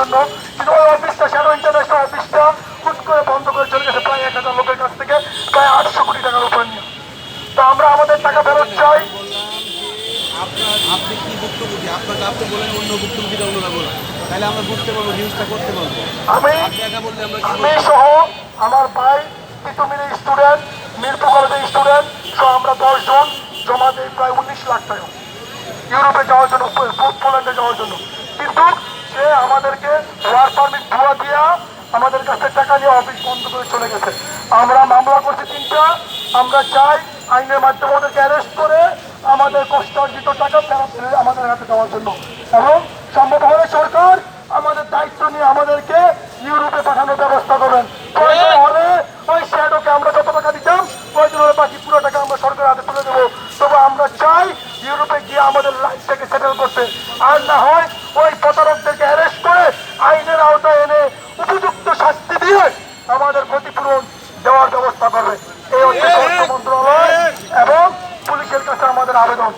জন্য কিন্তু ওই অফিসটা শ্যাডো ইন্টারন্যাশনাল অফিসটা হুট করে বন্ধ করে চলে গেছে প্রায় এক হাজার লোকের কাছ থেকে প্রায় আটশো কোটি টাকার উপর নিয়ে। তো আমরা আমাদের টাকা ফেরত চাই। আপনি কি ভুক্তভোগী আপনাকে আপনি বলেন অন্য ভুক্তভোগীরা অন্যরা বলেন। তাহলে আমরা বুঝতে পারব নিউজটা করতে পারব। আমি সহ আমার ভাই তিতুমিরের স্টুডেন্ট মিরপুর কলেজের স্টুডেন্ট সহ আমরা দশজন জমা দিই প্রায় উনিশ লাখ টাকা। ইউরোপে যাওয়ার জন্য পোল্যান্ডে যাওয়ার জন্য। কিন্তু সে আমাদেরকে ওয়ার পারমিট ধোয়া দিয়া আমাদের কাছে টাকা নিয়ে অফিস বন্ধ করে চলে গেছে। আমরা মামলা করছি তিনটা, আমরা চাই আইনের মাধ্যমে ওদেরকে অ্যারেস্ট করে আমাদের কষ্টার্জিত টাকা ফেরত আমাদের হাতে দেওয়ার জন্য। এবং সম্ভব হলে সরকার আমাদের দায়িত্ব নিয়ে আমাদেরকে ইউরোপে পাঠানোর ব্যবস্থা করবেন। হলে ওই শ্যাডোকে আমরা যত টাকা দিতাম, প্রয়োজন হলে বাকি পুরো টাকা আমরা সরকারের হাতে তুলে দেবো। তবে আমরা চাই ইউরোপে গিয়ে আমাদের লাইফটাকে সেটেল করতে। আর না হয় ওই প্রতারকদেরকে ক্ষতিপূরণ দেওয়ার ব্যবস্থা করবে। এই হচ্ছে অর্থ মন্ত্রণালয় এবং পুলিশের কাছে আমাদের আবেদন।